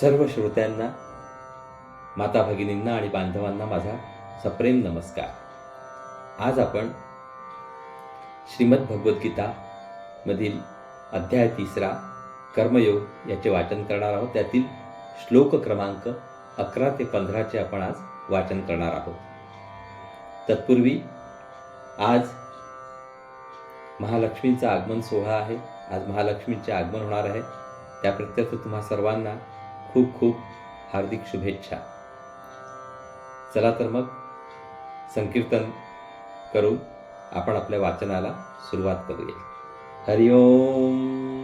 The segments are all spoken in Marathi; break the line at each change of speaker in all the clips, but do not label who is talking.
सर्व श्रोत्यांना माता भगिनींना आणि बांधवांना माझा सप्रेम नमस्कार. आज आपण श्रीमद भगवद्गीता मधील अध्याय तिसरा कर्मयोग याचे वाचन करणार आहोत. त्यातील श्लोक क्रमांक अकरा ते पंधराचे आपण आज वाचन करणार आहोत. तत्पूर्वी आज महालक्ष्मींचा आगमन सोहळा आहे. आज महालक्ष्मींचे आगमन होणार आहे. त्याप्रत्यर्थ तुम्हा सर्वांना खूप खूप हार्दिक शुभेच्छा. चला तर मग संकीर्तन करून आपण आपल्या वाचनाला सुरुवात करूया. हरिओम.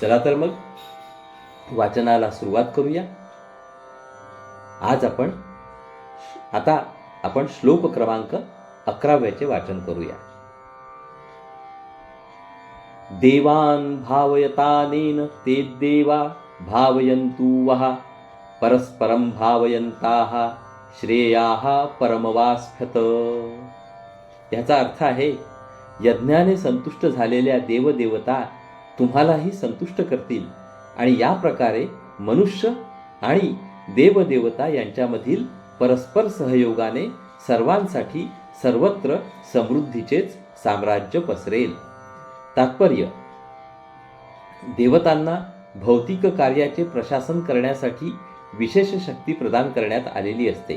चला तर मग वाचनाला सुरुवात करूया. आज आपण आता आपण श्लोक क्रमांक अकराव्याचे वाचन करूया. देवान भावयतानेन ते देवा भावयन्तु वहा परस्परं भावयंता श्रेयाः परमवास्फत याचा अर्थ आहे यज्ञाने संतुष्ट झालेल्या देवदेवता तुम्हालाही संतुष्ट करतील. आणि या प्रकारे मनुष्य आणि देवदेवता यांच्यामधील परस्पर सहयोगाने सर्वांसाठी सर्वत्र समृद्धीचेच साम्राज्य पसरेल. तात्पर्य. देवतांना भौतिक कार्याचे प्रशासन करण्यासाठी विशेष शक्ती प्रदान करण्यात आलेली असते.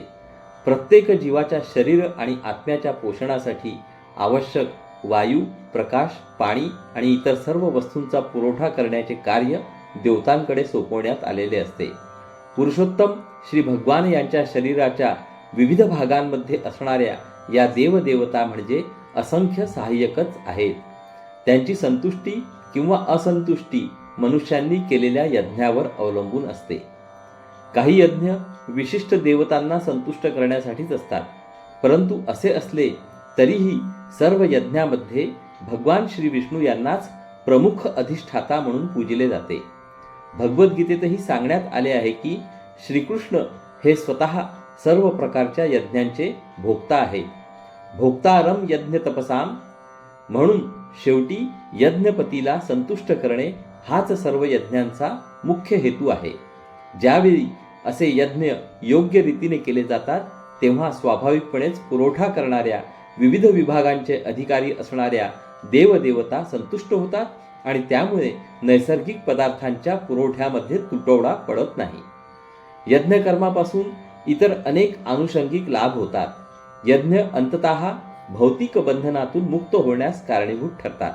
प्रत्येक जीवाच्या शरीर आणि आत्म्याच्या पोषणासाठी आवश्यक वायू प्रकाश पाणी आणि इतर सर्व वस्तूंचा पुरवठा करण्याचे कार्य देवतांकडे सोपवण्यात आलेले असते. पुरुषोत्तम श्री भगवान यांच्या शरीराच्या विविध भागांमध्ये असणाऱ्या या देवदेवता म्हणजे असंख्य सहाय्यकच आहेत. त्यांची संतुष्टी किंवा असंतुष्टी मनुष्यांनी केलेल्या यज्ञावर अवलंबून असते. काही यज्ञ विशिष्ट देवतांना संतुष्ट करण्यासाठीच असतात परंतु असे असले तरीही सर्व यज्ञामध्ये भगवान श्री विष्णू यांनाच प्रमुख अधिष्ठाता म्हणून पूजले जाते. भगवद्गीतेतही सांगण्यात आले आहे की श्रीकृष्ण हे स्वतः सर्व प्रकारच्या यज्ञांचे भोक्ता आहेत. भोक्तारम यज्ञ तपसाम म्हणून शेवटी यज्ञपतीला संतुष्ट करणे हाच सर्व यज्ञांचा मुख्य हेतू आहे. ज्यावेळी असे यज्ञ योग्य रीतीने केले जातात तेव्हा स्वाभाविकपणेच पुरवठा करणाऱ्या विविध विभागांचे अधिकारी असणाऱ्या देवदेवता संतुष्ट होतात आणि त्यामुळे नैसर्गिक पदार्थांच्या पुरवठ्यामध्ये तुटवडा पडत नाही. यज्ञकर्मापासून इतर अनेक आनुषंगिक लाभ होतात. यज्ञ अंततः भौतिक बंधनातून मुक्त होण्यास कारणीभूत ठरतात.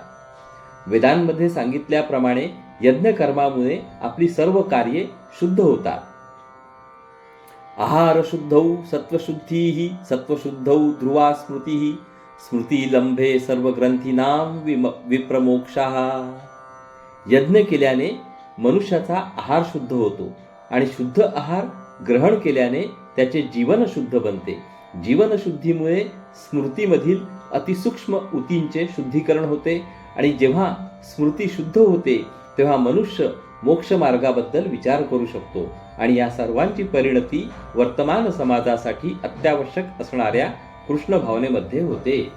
वेदांमध्ये सांगितल्याप्रमाणे यज्ञकर्मामुळे आपली सर्व कार्ये शुद्ध होतात. आहारशुद्धौ शुद्धौ सत्त्वशुद्धौ सत्वशुद्धौ ध्रुवा स्मृती स्मृतीलंभे सर्व ग्रंथीनाम विम विप्रमोक्षा। यज्ञ केल्याने मनुष्याचा आहार शुद्ध होतो आणि शुद्ध आहार ग्रहण केल्याने त्याचे जीवन शुद्ध बनते. जीवनशुद्धीमुळे स्मृतीमधील अतिसूक्ष्म ऊतींचे शुद्धीकरण होते आणि जेव्हा स्मृती शुद्ध होते तेव्हा मनुष्य मोक्षमार्गाबद्दल विचार करू शकतो. आणि या सर्वांची परिणती वर्तमान समाजासाठी अत्यावश्यक असणाऱ्या कृष्ण भावनेमध्ये होते.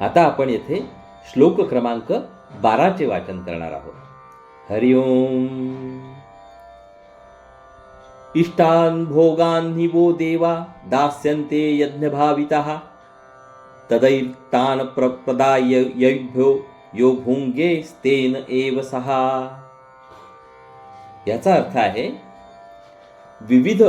आता आपण येथे श्लोक क्रमांक बाराचे वाचन करणार आहोत. हरिओम. इष्टान भोगान हि वो देवा दास्यन्ते यज्ञभावितः तदैतान प्र प्रदाय यभ्यो यो भुंगेस्तेन एव सहा। याचा अर्थ आहे विविध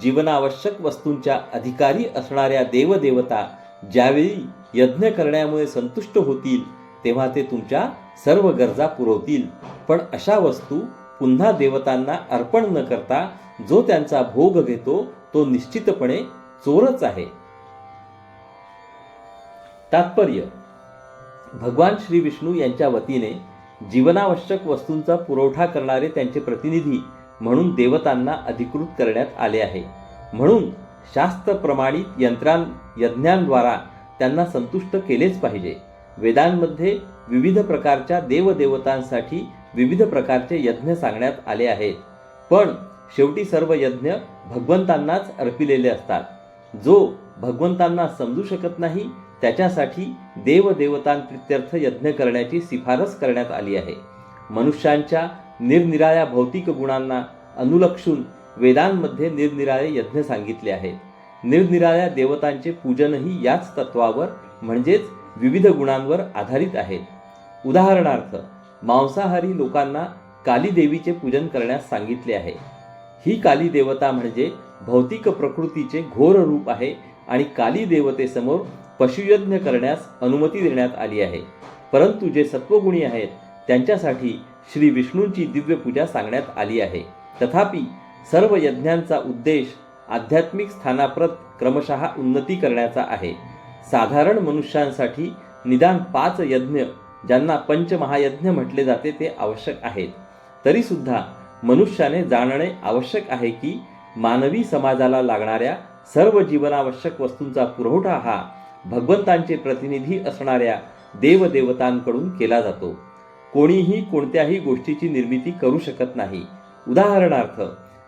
जीवनावश्यक वस्तूंच्या अधिकारी असणाऱ्या देवदेवता ज्यावेळी यज्ञ करण्यामुळे संतुष्ट होतील तेव्हा ते तुमच्या सर्व गरजा पुरवतील. पण अशा वस्तू पुन्हा देवतांना अर्पण न करता जो त्यांचा भोग घेतो तो निश्चितपणे चोरच आहे. तात्पर्य. भगवान श्री विष्णू यांच्या वतीने जीवनावश्यक वस्तूंचा पुरवठा करणारे त्यांचे प्रतिनिधी म्हणून देवतांना अधिकृत करण्यात आले आहे. म्हणून शास्त्र प्रमाणित यंत्रां यज्ञांद्वारा त्यांना संतुष्ट केलेच पाहिजे. वेदांमध्ये विविध प्रकारच्या देवदेवतांसाठी विविध प्रकारचे यज्ञ सांगण्यात आले आहेत. पण शेवटी सर्व यज्ञ भगवंतांनाच अर्पिलेले असतात. जो भगवंतांना समजू शकत नाही त्याच्यासाठी देवदेवतांप्रित्यर्थ यज्ञ करण्याची शिफारस करण्यात आली आहे. मनुष्यांच्या निरनिराळ्या भौतिक गुणांना अनुलक्षून वेदांमध्ये निरनिराळे यज्ञ सांगितले आहेत. निरनिराळ्या देवतांचे पूजनही याच तत्वावर म्हणजेच विविध गुणांवर आधारित आहेत उदाहरणार्थ मांसाहारी लोकांना काली देवीचे पूजन करण्यास सांगितले आहे. ही काली देवता म्हणजे भौतिक प्रकृतीचे घोर रूप आहे आणि काली देवतेसमोर पशुयज्ञ करण्यास अनुमती देण्यात आली आहे. परंतु जे सत्वगुणी आहेत त्यांच्यासाठी श्री विष्णूंची दिव्य पूजा सांगण्यात आली आहे. तथापि सर्व यज्ञांचा उद्देश आध्यात्मिक स्थानाप्रत क्रमशः उन्नती करण्याचा आहे. साधारण मनुष्यांसाठी निदान पाच यज्ञ ज्यांना पंचमहायज्ञ म्हटले जाते ते आवश्यक आहेत. तरीसुद्धा मनुष्याने जाणणे आवश्यक आहे की मानवी समाजाला लागणाऱ्या सर्व जीवनावश्यक वस्तूंचा पुरवठा हा भगवंतांचे प्रतिनिधी असणाऱ्या देवदेवतांकडून केला जातो. कोणीही कोणत्याही गोष्टीची निर्मिती करू शकत नाही. उदाहरणार्थ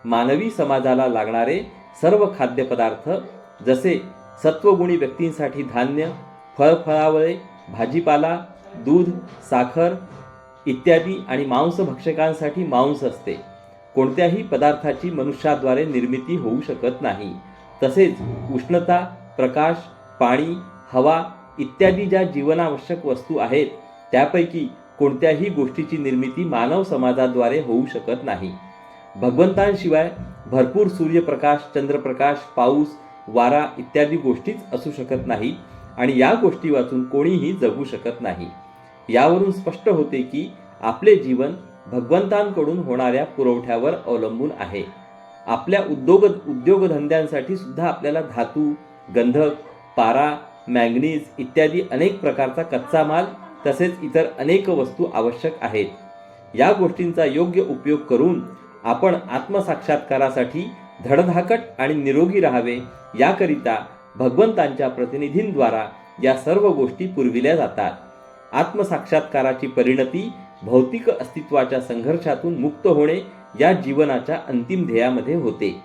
मानवी समाजाला लागणारे सर्व खाद्यपदार्थ जसे सत्वगुणी व्यक्तींसाठी धान्य फळफळावळे भाजीपाला दूध साखर इत्यादी आणि मांसभक्षकांसाठी मांस असते. कोणत्याही पदार्थाची मनुष्याद्वारे निर्मिती होऊ शकत नाही. तसेच उष्णता प्रकाश पाणी हवा इत्यादी ज्या जीवनावश्यक वस्तू आहेत त्यापैकी कोणत्याही गोष्टीची निर्मिती मानव समाजाद्वारे होऊ शकत नाही. भगवंतांशिवाय भरपूर सूर्यप्रकाश चंद्रप्रकाश पाऊस वारा इत्यादी गोष्टीच असू शकत नाही आणि या गोष्टी वाचून कोणीही जगू शकत नाही. यावरून स्पष्ट होते की आपले जीवन भगवंतांकडून होणाऱ्या पुरवठ्यावर अवलंबून आहे. आपल्या उद्योग उद्योगधंद्यांसाठी सुद्धा आपल्याला धातू गंधक पारा मॅंगनीज इत्यादी अनेक प्रकारचा कच्चा माल तसेच इतर अनेक वस्तू आवश्यक आहेत. या गोष्टींचा योग्य उपयोग करून आपण आत्मसाक्षात्कारासाठी धडधाकट आणि निरोगी राहावे याकरिता भगवंतांच्या प्रतिनिधींद्वारा या सर्व गोष्टी पुरविल्या जातात. आत्मसाक्षात्काराची परिणती भौतिक अस्तित्वाच्या संघर्षातून मुक्त होणे या जीवनाच्या अंतिम ध्येयामध्ये होते.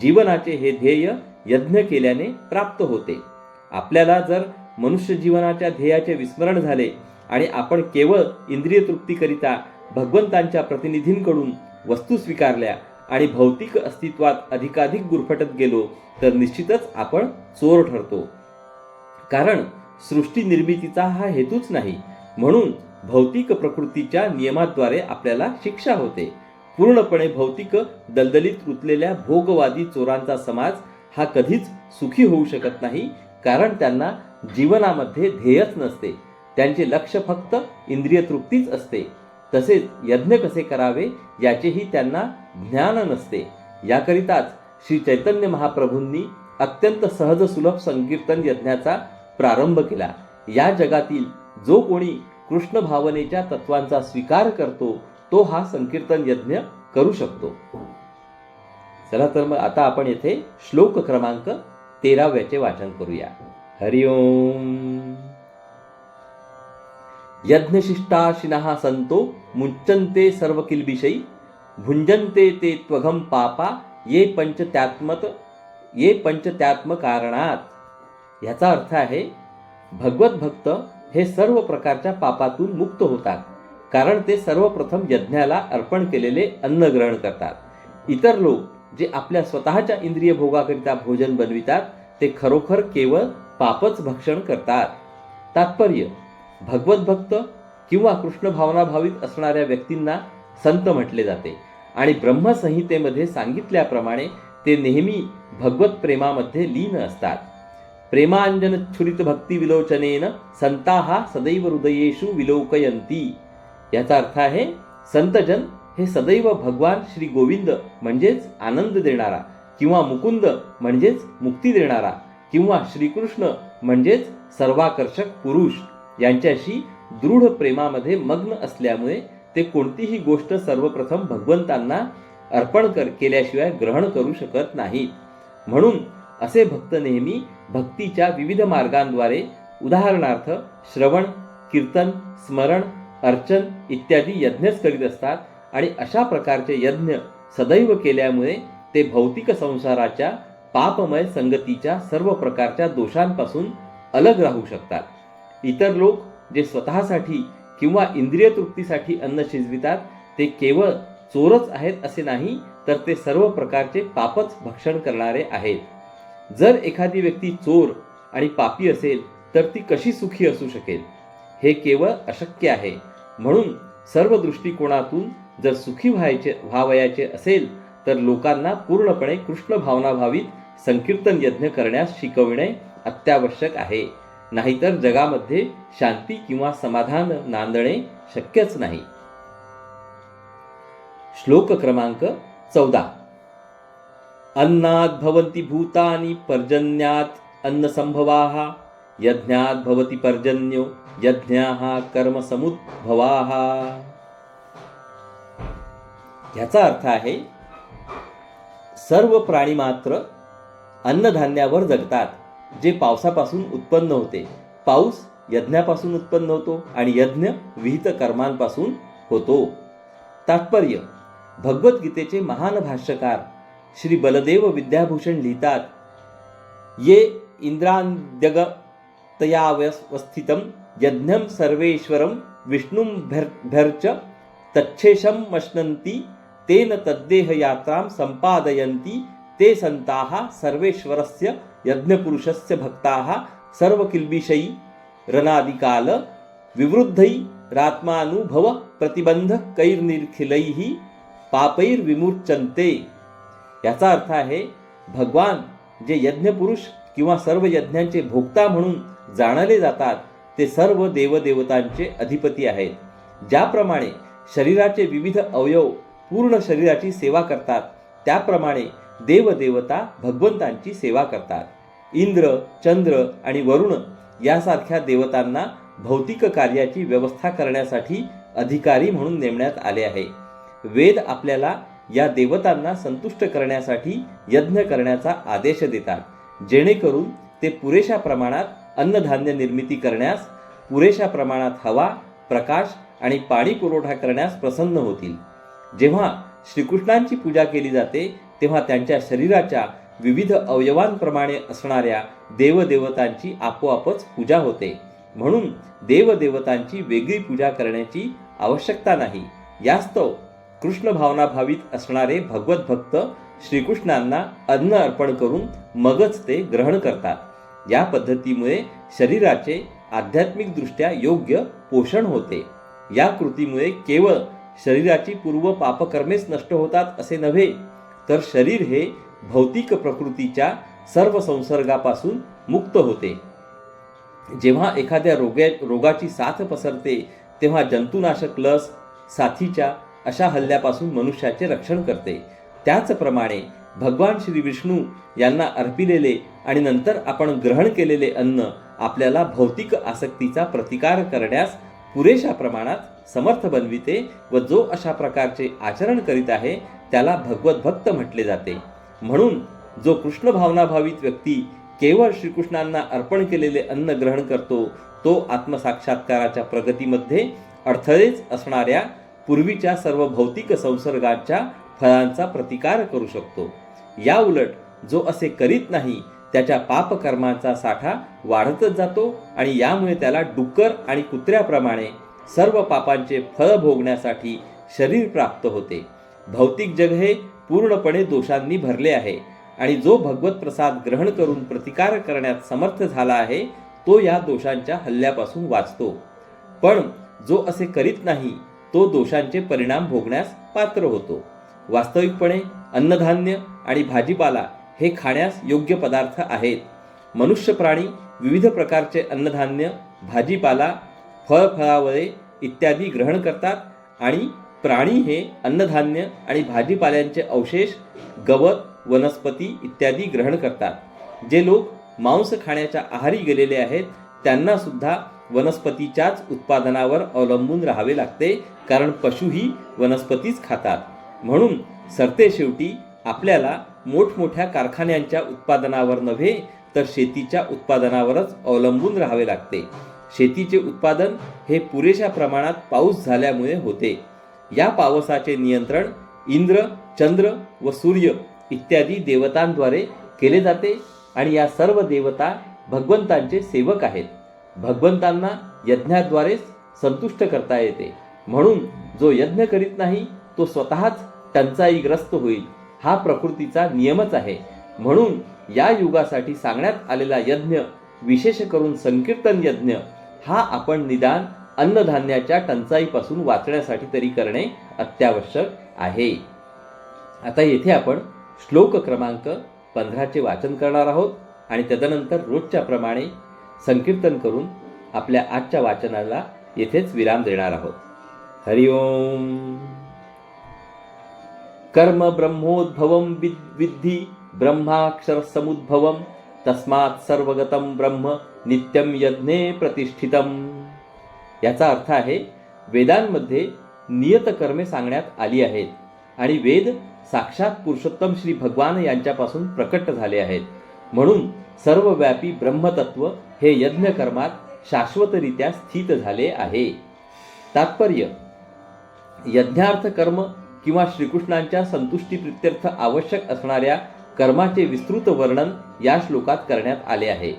जीवनाचे हे ध्येय यज्ञ केल्याने प्राप्त होते. आपल्याला जर मनुष्य जीवनाच्या ध्येयाचे विस्मरण झाले आणि आपण केवळ इंद्रिय तृप्तीकरिता भगवंतांच्या प्रतिनिधींकडून वस्तू स्वीकारल्या आणि भौतिक अस्तित्वात अधिकाधिक गुरफटत गेलो तर निश्चितच आपण चोर ठरतो. कारण सृष्टी निर्मितीचा हा हेतूच नाही. म्हणून भौतिक प्रकृतीच्या नियमाद्वारे आपल्याला शिक्षा होते. पूर्णपणे भौतिक दलदलीत रुतलेल्या भोगवादी चोरांचा समाज हा कधीच सुखी होऊ शकत नाही. कारण त्यांना जीवनामध्ये ध्येयच नसते. त्यांचे लक्ष फक्त इंद्रिय तृप्तीच असते. तसेच यज्ञ कसे करावे याचेही त्यांना ज्ञान नसते. याकरिताच श्री चैतन्य महाप्रभूंनी अत्यंत सहज सुलभ संकीर्तन यज्ञाचा प्रारंभ केला. या जगातील जो कोणी कृष्ण भावनेच्या तत्वांचा स्वीकार करतो तो हा संकीर्तन यज्ञ करू शकतो. चला तर मग आता आपण येथे श्लोक क्रमांक तेराव्याचे वाचन करूया. हरिओम यज्ञशिष्टाशिनः संतो मुंचन्ते सर्व किलबिषयी भुंजन्ते ते त्वघम पापा ये पंचत्यात्मत ये पंचत्यात्म कारणात ह्याचा अर्थ आहे भगवत भक्त हे सर्व प्रकारच्या पापातून मुक्त होतात कारण ते सर्वप्रथम यज्ञाला अर्पण केलेले अन्न ग्रहण करतात. इतर लोक जे आपल्या स्वतःच्या इंद्रिय भोगाकरिता भोजन बनवितात ते खरोखर केवळ पापच भक्षण करतात. तात्पर्य भगवत भक्त किंवा कृष्ण भावनाभावित असणाऱ्या व्यक्तींना संत म्हटले जाते आणि ब्रह्मसंहितेमध्ये सांगितल्याप्रमाणे ते नेहमी भगवत प्रेमामध्ये लीन असतात. प्रेमांजन छुरित भक्ती विलोचनेन संताहा सदैव हृदयेषु विलोकयंती याचा अर्थ आहे संतजन हे सदैव भगवान श्री गोविंद म्हणजेच आनंद देणारा किंवा मुकुंद म्हणजेच मुक्ती देणारा किंवा श्रीकृष्ण म्हणजेच सर्वाकर्षक पुरुष यांच्याशी दृढ प्रेमामध्ये मग्न असल्यामुळे ते कोणतीही गोष्ट सर्वप्रथम भगवंतांना अर्पण कर केल्याशिवाय ग्रहण करू शकत नाही म्हणून असे भक्त नेहमी भक्तीच्या विविध मार्गांद्वारे उदाहरणार्थ श्रवण कीर्तन स्मरण अर्चन इत्यादी यज्ञच करीत असतात. आणि अशा प्रकारचे यज्ञ सदैव केल्यामुळे ते भौतिक संसाराच्या पापमय संगतीच्या सर्व प्रकारच्या दोषांपासून अलग राहू शकतात. इतर लोक जे स्वतःसाठी किंवा इंद्रिय तृप्तीसाठी अन्न शिजवितात ते केवळ चोरच आहेत असे नाही तर ते सर्व प्रकारचे पापच भक्षण करणारे आहेत. जर एखादी व्यक्ती चोर आणि पापी असेल तर ती कशी सुखी असू शकेल? हे केवळ अशक्य आहे. म्हणून सर्व दृष्टिकोनातून जर सुखी व्हायचे व्हावयाचे असेल तर लोकांना पूर्णपणे कृष्ण भावनाभावित संकीर्तन यज्ञ करण्यास शिकविणे अत्यावश्यक आहे. नाहीतर जगामध्ये शांती किंवा समाधान नांदणे शक्यच नाही. श्लोक क्रमांक चौदा. अन्नात भवती भूतानि पर्जन्यात अन्नसंभवाः यज्ञात भवति पर्जन्यो यज्ञाः कर्मसमुद्भवाः। ह्याचा अर्थ आहे सर्व प्राणी मात्र अन्नधान्यावर जगतात जे पावसापासून उत्पन्न होते. पाऊस यज्ञापासून उत्पन्न होतो आणि यज्ञ विहित कर्मांपासून होतो. तात्पर्य भगवद्गीतेचे महान भाष्यकार श्री बलदेव विद्याभूषण लिहितात ये इंद्रांद्यग तयावस्थितं यज्ञं सर्वेश्वरं विष्णुं भर्च तच्छेषम मशनंती तेन तद्देह यात्रां संपादयन्ति ते संताः सर्वेश्वरस्य यज्ञपुरुषस्य भक्ताः सर्वकिल्बिषै रनादिकाल विवृद्धै रात्मानुभव प्रतिबंध कैर्निर्खिलैः पापैर्विमूर्चन्ते याचा अर्थ आहे भगवान जे यज्ञपुरुष किंवा सर्व यज्ञांचे भोक्ता म्हणून जाणले जातात ते सर्व देवदेवतांचे अधिपती आहेत. ज्याप्रमाणे शरीराचे विविध अवयव पूर्ण शरीराची सेवा करतात. त्याप्रमाणे देवदेवता भगवंतांची सेवा करतात. इंद्र चंद्र आणि वरुण यासारख्या देवतांना भौतिक कार्याची व्यवस्था करण्यासाठी अधिकारी म्हणून नेमण्यात आले आहे. वेद आपल्याला या देवतांना संतुष्ट करण्यासाठी यज्ञ करण्याचा आदेश देतात. जेणेकरून ते पुरेशा प्रमाणात अन्नधान्य निर्मिती करण्यास पुरेशा प्रमाणात हवा प्रकाश आणि पाणी पुरवठा करण्यास प्रसन्न होतील. जेव्हा श्रीकृष्णांची पूजा केली जाते तेव्हा त्यांच्या शरीराच्या विविध अवयवांप्रमाणे असणाऱ्या देवदेवतांची आपोआपच पूजा होते. म्हणून देवदेवतांची वेगळी पूजा करण्याची आवश्यकता नाही. यास्तव कृष्ण भावनाभावित असणारे भगवत भक्त श्रीकृष्णांना अन्न अर्पण करून मगच ते ग्रहण करतात. या पद्धतीमुळे शरीराचे आध्यात्मिकदृष्ट्या योग्य पोषण होते. या कृतीमुळे केवळ शरीराची पूर्व पापकर्मेच नष्ट होतात असे नव्हे तर शरीर हे भौतिक प्रकृतीच्या सर्व संसर्गापासून मुक्त होते. जेव्हा एखाद्या रोग्या रोगाची साथ पसरते तेव्हा जंतुनाशक लस साथीच्या अशा हल्ल्यापासून मनुष्याचे रक्षण करते. त्याचप्रमाणे भगवान श्री विष्णू यांना अर्पिलेले आणि नंतर आपण ग्रहण केलेले अन्न आपल्याला भौतिक आसक्तीचा प्रतिकार करण्यास पुरेशा प्रमाणात समर्थ बनविते व जो अशा प्रकारचे आचरण करीत आहे त्याला भगवत भक्त म्हटले जाते. म्हणून जो कृष्ण भावनाभावित व्यक्ती केवळ श्रीकृष्णांना अर्पण केलेले अन्न ग्रहण करतो तो आत्मसाक्षात्काराच्या प्रगतीमध्ये अडथळेच असणाऱ्या पूर्वीच्या सर्व भौतिक संसर्गाच्या फळांचा प्रतिकार करू शकतो. या उलट जो असे करीत नाही त्याच्या पापकर्माचा साठा वाढतच जातो आणि यामुळे त्याला डुक्कर आणि कुत्र्याप्रमाणे सर्व पापांचे फळ भोगण्यासाठी शरीर प्राप्त होते. भौतिक जग हे पूर्णपणे दोषांनी भरले आहे आणि जो भगवत प्रसाद ग्रहण करून प्रतिकार करण्यात समर्थ झाला आहे तो या दोषांच्या हल्ल्यापासून वाचतो. पण जो असे करीत नाही तो दोषांचे परिणाम भोगण्यास पात्र होतो. वास्तविकपणे अन्नधान्य आणि भाजीपाला हे खाण्यास योग्य पदार्थ आहेत. मनुष्य प्राणी विविध प्रकारचे अन्नधान्य भाजीपाला फळफळावळे इत्यादी ग्रहण करतात आणि प्राणी हे अन्नधान्य आणि भाजीपाल्यांचे अवशेष गवत वनस्पती इत्यादी ग्रहण करतात. जे लोक मांस खाण्याच्या आहारी गेलेले आहेत त्यांना सुद्धा वनस्पतीच्याच उत्पादनावर अवलंबून राहावे लागते कारण पशुही वनस्पतीच खातात. म्हणून सरते शेवटी आपल्याला मोठमोठ्या कारखान्यांच्या उत्पादनावर नव्हे तर शेतीच्या उत्पादनावरच अवलंबून राहावे लागते. शेतीचे उत्पादन हे पुरेशा प्रमाणात पाऊस झाल्यामुळे होते. या पावसाचे नियंत्रण इंद्र चंद्र व सूर्य इत्यादी देवतांद्वारे केले जाते आणि या सर्व देवता भगवंतांचे सेवक आहेत. भगवंतांना यज्ञाद्वारेच संतुष्ट करता येते. म्हणून जो यज्ञ करीत नाही तो स्वतःच टंचाईग्रस्त होईल. हा प्रकृतीचा नियमच आहे. म्हणून या युगासाठी सांगण्यात आलेला यज्ञ विशेष करून संकीर्तन यज्ञ हा आपण निदान अन्नधान्याच्या टंचाईपासून वाचण्यासाठी तरी करणे अत्यावश्यक आहे. आता येथे आपण श्लोक क्रमांक पंधराचे वाचन करणार आहोत आणि तदनंतर रोजच्या प्रमाणे संकीर्तन करून आपल्या आजच्या वाचनाला येथेच विराम देणार आहोत. हरिओम. कर्म ब्रह्मोद्भवम विद्धि ब्रह्माक्षर समुद्भवम तस्मात् सर्वगतम ब्रह्म नित्यम यज्ञे प्रतिष्ठितम. याचा अर्थ आहे वेदांमध्ये नियत कर्मे सांगण्यात आली आहेत आणि वेद साक्षात पुरुषोत्तम श्री भगवान यांच्यापासून प्रकट झाले आहेत. म्हणून सर्वव्यापी ब्रह्मतत्व हे यज्ञ कर्मात शाश्वतरित्या स्थित झाले आहे. तात्पर्य यज्ञार्थ कर्म किंवा श्रीकृष्णांच्या संतुष्टी प्रित्यर्थ आवश्यक असणाऱ्या कर्माचे विस्तृत वर्णन या श्लोकात करण्यात आले आहे.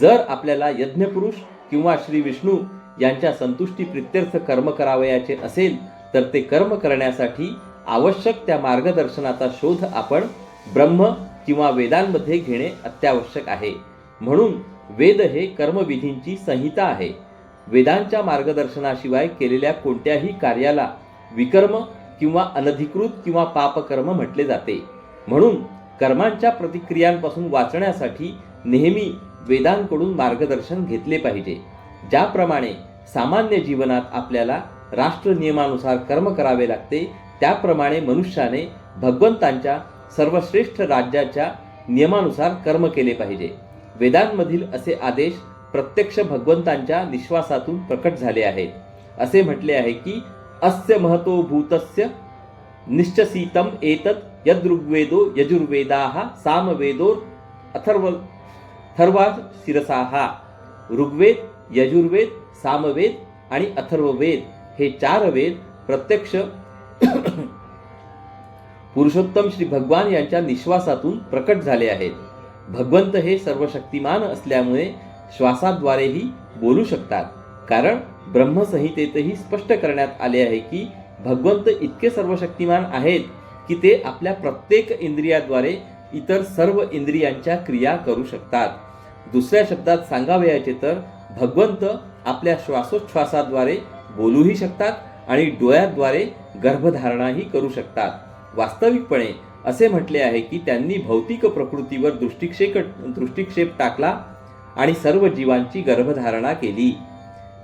जर आपल्याला यज्ञपुरुष किंवा श्री विष्णू यांच्या संतुष्टी प्रित्यर्थ कर्म करावयाचे असेल तर ते कर्म करण्यासाठी आवश्यक त्या मार्गदर्शनाचा शोध आपण ब्रह्म किंवा वेदांमध्ये घेणे अत्यावश्यक आहे. म्हणून वेद हे कर्मविधींची संहिता आहे. वेदांच्या मार्गदर्शनाशिवाय केलेल्या कोणत्याही कार्याला विकर्म किंवा अनधिकृत किंवा पापकर्म म्हटले जाते. म्हणून कर्मांच्या प्रतिक्रियांपासून वाचण्यासाठी नेहमी वेदांकडून मार्गदर्शन घेतले पाहिजे. ज्याप्रमाणे सामान्य जीवनात आपल्याला राष्ट्र नियमानुसार कर्म करावे लागते त्याप्रमाणे मनुष्याने भगवंतांच्या सर्वश्रेष्ठ राज्याच्या नियमानुसार कर्म केले पाहिजे. वेदांमधील असे आदेश प्रत्यक्ष भगवंतांच्या निश्वासातून प्रकट झाले आहेत. असे म्हटले आहे की अस्य महतो भूतस्य निश्चसीतम एतत् यदृग्वेदो यजुर्वेदाः सामवेदो अथर्व थर्वा शिरसाः ऋग्वेद यजुर्वेद सामवेद आणि अथर्ववेद हे चार वेद प्रत्यक्ष पुरुषोत्तम श्री भगवान यांच्या निश्वासातून प्रकट झाले आहेत. भगवंत हे सर्वशक्तिमान असल्यामुळे श्वासाद्वारेही बोलू शकतात. कारण ब्रह्मसंहितेतही स्पष्ट करण्यात आले आहे की भगवंत इतके सर्वशक्तिमान आहेत की ते आपल्या प्रत्येक इंद्रियाद्वारे इतर सर्व इंद्रियांच्या क्रिया करू शकतात. दुसऱ्या शब्दात सांगावयाचे तर भगवंत आपल्या श्वासोच्छ्वासाद्वारे बोलूही शकतात आणि डोळ्याद्वारे गर्भधारणाही करू शकतात. वास्तविकपणे असे म्हटले आहे की त्यांनी भौतिक प्रकृतीवर दृष्टिक्षेप दृष्टिक्षेप टाकला आणि सर्व जीवांची गर्भधारणा केली.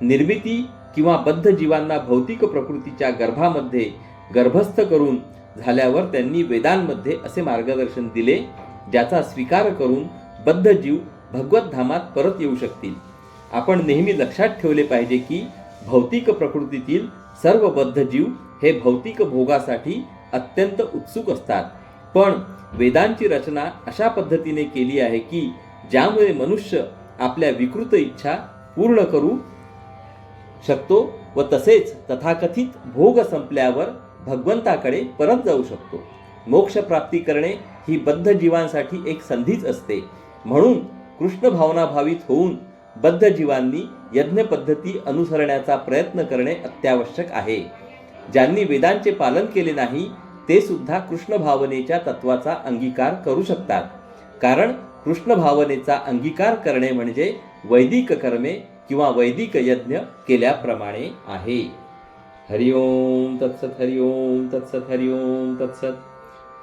निर्मिती किंवा बद्ध जीवांना भौतिक प्रकृतीच्या गर्भामध्ये गर्भस्थ करून झाल्यावर त्यांनी वेदांमध्ये असे मार्गदर्शन दिले ज्याचा स्वीकार करून बद्ध जीव भगवतधामात परत येऊ शकतील. आपण नेहमी लक्षात ठेवले पाहिजे की भौतिक प्रकृतीतील सर्व बद्ध जीव हे भौतिक भोगासाठी अत्यंत उत्सुक असतात. पण वेदांची रचना अशा पद्धतीने केली आहे की ज्यामुळे मनुष्य आपल्या विकृत इच्छा पूर्ण करू शकतो व तसेच तथाकथित भोग संपल्यावर भगवंताकडे परत जाऊ शकतो. मोक्ष प्राप्ती करणे ही बद्ध जीवांसाठी एक संधीच असते. म्हणून कृष्ण भावना भावित होऊन बद्ध जीवांनी यज्ञ पद्धती अनुसरण्याचा प्रयत्न करणे अत्यावश्यक आहे. ज्यांनी वेदांचे पालन केले नाही ते सुद्धा कृष्ण भावनेच्या तत्वाचा अंगीकार करू शकतात. कारण कृष्ण भावनेचा अंगीकार करणे म्हणजे वैदिक कर्मे किंवा वैदिक यज्ञ केल्याप्रमाणे आहे. हरिओम तत्सत हरिओम तत्सत हरिओम तत्सत.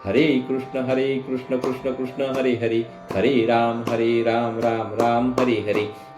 हरे कृष्ण हरे कृष्ण कृष्ण कृष्ण हरे हरे. हरे राम हरे राम राम राम हरे हरे.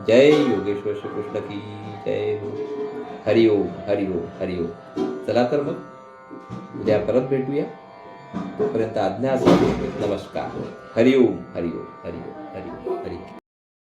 जय योगेश्वर श्रीकृष्ण की जय हो। हरिओम हरिओम हरिओम चला तर मग उद्या परत भेटूया. तोपर्यंत आज्ञा असेल नमस्कार. हरिओम हरिओम हरिओम